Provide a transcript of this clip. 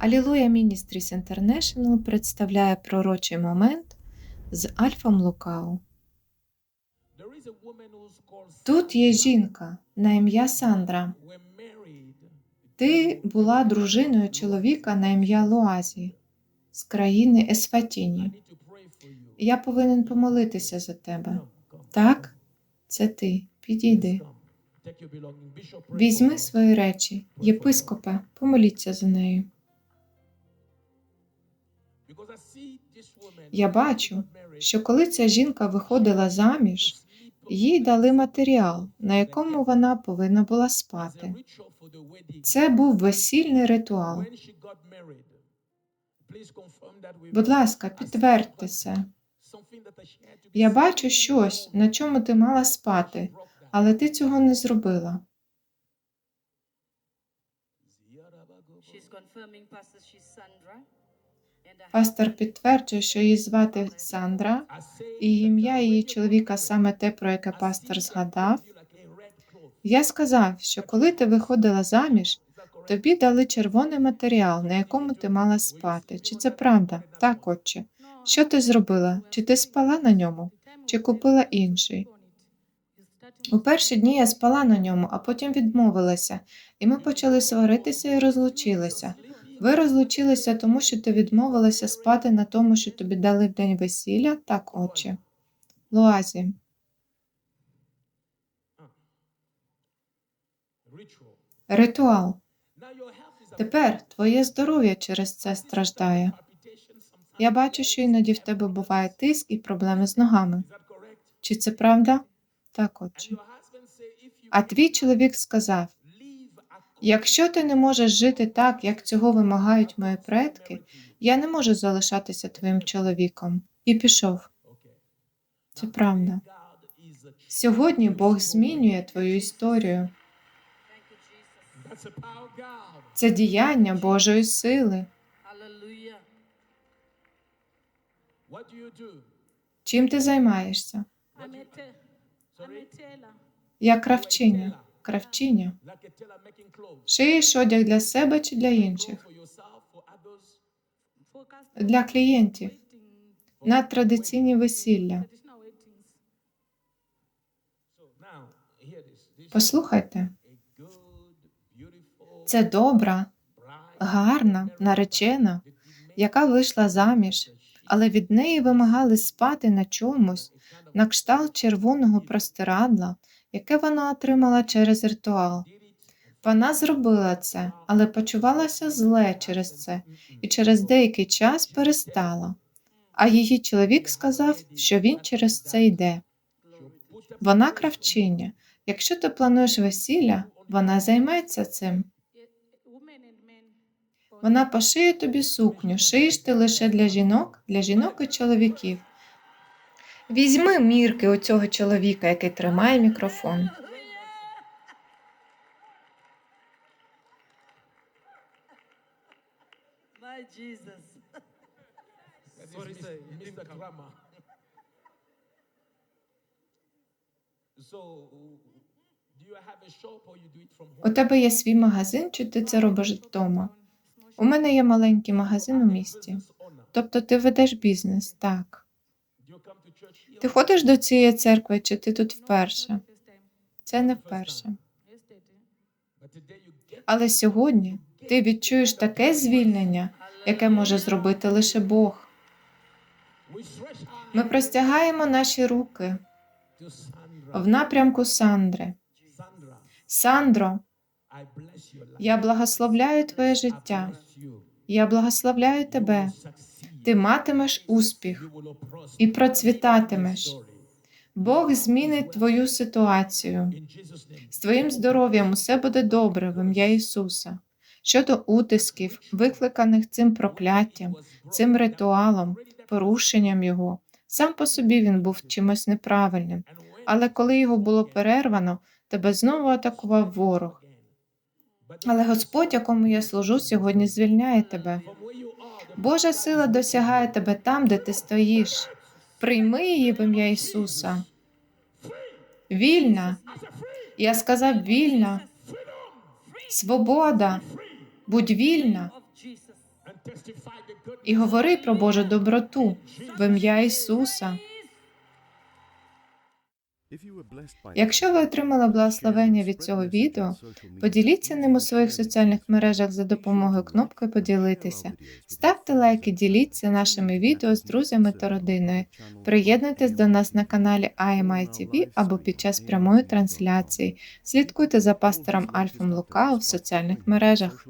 Алілуя Ministries International представляє пророчий момент з Альфом Лукау. Тут є жінка на ім'я Сандра. Ти була дружиною чоловіка на ім'я Луазі з країни Есфатіні. Я повинен помолитися за тебе. Так, це ти. Підійди. Візьми свої речі, єпископе, помоліться за нею. Я бачу, що коли ця жінка виходила заміж, їй дали матеріал, на якому вона повинна була спати. Це був весільний ритуал. Будь ласка, підтвердьте це. Я бачу щось, на чому ти мала спати, але ти цього не зробила. She's confirming, Pastor, she's Sandra. And her Пастор підтверджує, що її звати Сандра, і ім'я її чоловіка саме те, про яке пастор згадав. Я сказав, що коли ти виходила заміж, тобі дали червоний матеріал, на якому ти мала спати. Чи це правда? Так, отче. Що ти зробила? Чи ти спала на ньому? Чи купила інший? У перші дні я спала на ньому, а потім відмовилася, і ми почали сваритися і розлучилися. Ви розлучилися тому, що ти відмовилася спати на тому, що тобі дали в день весілля? Так, отче. Луазі, ритуал. Тепер твоє здоров'я через це страждає. Я бачу, що іноді в тебе буває тиск і проблеми з ногами. Чи це правда? Так, отче. А твій чоловік сказав: якщо ти не можеш жити так, як цього вимагають мої предки, я не можу залишатися твоїм чоловіком. І пішов. Це правда. Сьогодні Бог змінює твою історію. Це діяння Божої сили. Чим ти займаєшся? Я кравчиня. Кравчиня. Шиєш одяг для себе чи для інших? Для клієнтів. На традиційні весілля. Послухайте, це добра, гарна, наречена, яка вийшла заміж, але від неї вимагали спати на чомусь, на кшталт червоного простирадла, яке вона отримала через ритуал. Вона зробила це, але почувалася зле через це і через деякий час перестала. А її чоловік сказав, що він через це йде. Вона кравчиня. Якщо ти плануєш весілля, вона займеться цим. Вона пошиє тобі сукню, шиєш ти лише для жінок, для жінок і чоловіків. Візьми мірки у цього чоловіка, який тримає мікрофон. У тебе є свій магазин, чи ти це робиш вдома? У мене є маленький магазин у місті. Тобто ти ведеш бізнес, так. Ти ходиш до цієї церкви, чи ти тут вперше? Це не вперше. Але сьогодні ти відчуєш таке звільнення, яке може зробити лише Бог. Ми простягаємо наші руки в напрямку Сандри. Сандро, я благословляю твоє життя. Я благословляю тебе. Ти матимеш успіх і процвітатимеш. Бог змінить твою ситуацію. З твоїм здоров'ям усе буде добре в ім'я Ісуса. Щодо утисків, викликаних цим прокляттям, цим ритуалом, порушенням його. Сам по собі він був чимось неправильним, але коли його було перервано, тебе знову атакував ворог. Але Господь, якому я служу, сьогодні звільняє тебе. Божа сила досягає тебе там, де ти стоїш. Прийми її в ім'я Ісуса. Вільна. Я сказав вільна. Свобода. Будь вільна. І говори про Божу доброту в ім'я Ісуса. Якщо ви отримали благословення від цього відео, поділіться ним у своїх соціальних мережах за допомогою кнопки Поділитися. Ставте лайки, діліться нашими відео з друзями та родиною. Приєднуйтесь до нас на каналі IMI або під час прямої трансляції. Слідкуйте за пастором Альфом Лукау в соціальних мережах.